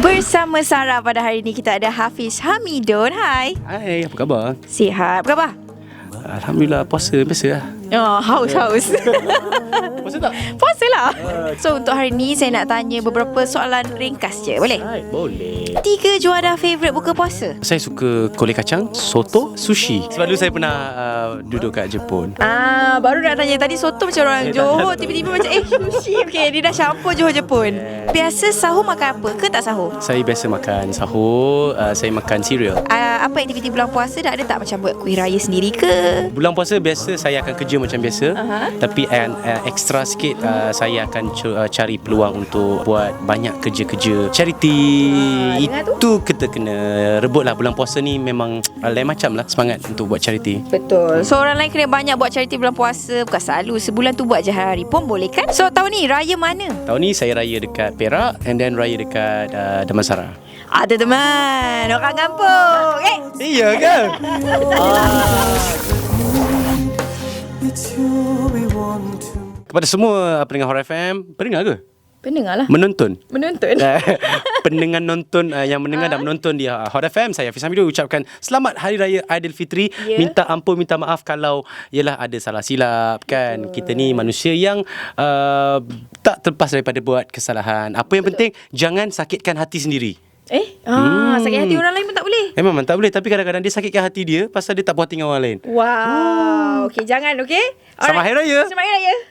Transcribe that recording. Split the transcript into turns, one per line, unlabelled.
Bersama Sarah pada hari ini kita ada Hafiz Hamidun. Hai.
Hai, apa khabar?
Sihat. Apa khabar?
Alhamdulillah puasa biasa lah.
Oh, haus, haus.
Puasa tak?
Puasa lah. So, untuk hari ni saya nak tanya beberapa soalan ringkas je. Boleh?
Hai, boleh.
Tiga juara favourite buka puasa?
Saya suka kolek kacang, soto, sushi. Sebab dulu saya pernah uh, duduk kat Jepun.
Ah, baru nak tanya tadi soto macam orang
Eh,
Johor tiba-tiba macam eh sushi. Okey, dia dah campur Johor Jepun. Biasa sahur makan apa ke tak sahur?
Saya biasa makan sahur, uh, saya makan cereal.
Uh, apa aktiviti bulan puasa dah ada tak macam buat kuih raya sendiri ke?
Bulan puasa biasa saya akan kerja macam biasa.
Aha.
Tapi uh, uh, extra sikit uh, saya akan cu- uh, cari peluang untuk buat banyak kerja-kerja charity.
Ah, tu?
Itu kita kena rebut lah bulan puasa ni memang uh, lain macam lah semangat untuk buat charity.
Betul. So orang lain kena banyak buat charity bulan puasa. Bukan selalu sebulan tu buat je hari pun boleh kan? So tahun ni raya mana?
Tahun ni saya raya dekat Perak and then raya dekat uh, Damansara.
Ada teman Orang kampung Eh
Iya ke? Kepada semua pendengar Horror FM, pendengar ke?
Pendengar lah.
Menonton.
Menonton.
Eh, pendengar nonton uh, yang mendengar dan menonton di uh, Hot FM saya Hafiz Hamidu ucapkan selamat hari raya Aidilfitri.
Ya.
minta ampun minta maaf kalau ialah ada salah silap kan? Kita ni manusia yang uh, tak terlepas daripada buat kesalahan. Apa yang penting jangan sakitkan hati sendiri
Eh? Ah,
Hmm.
Sakit hati orang lain pun tak boleh?
Eh memang tak boleh. Tapi kadang-kadang dia sakitkan hati dia Pasal dia tak puas hati dengan orang lain.
Wow. Okay jangan okay
Selamat Hari Raya.
Selamat Hari Raya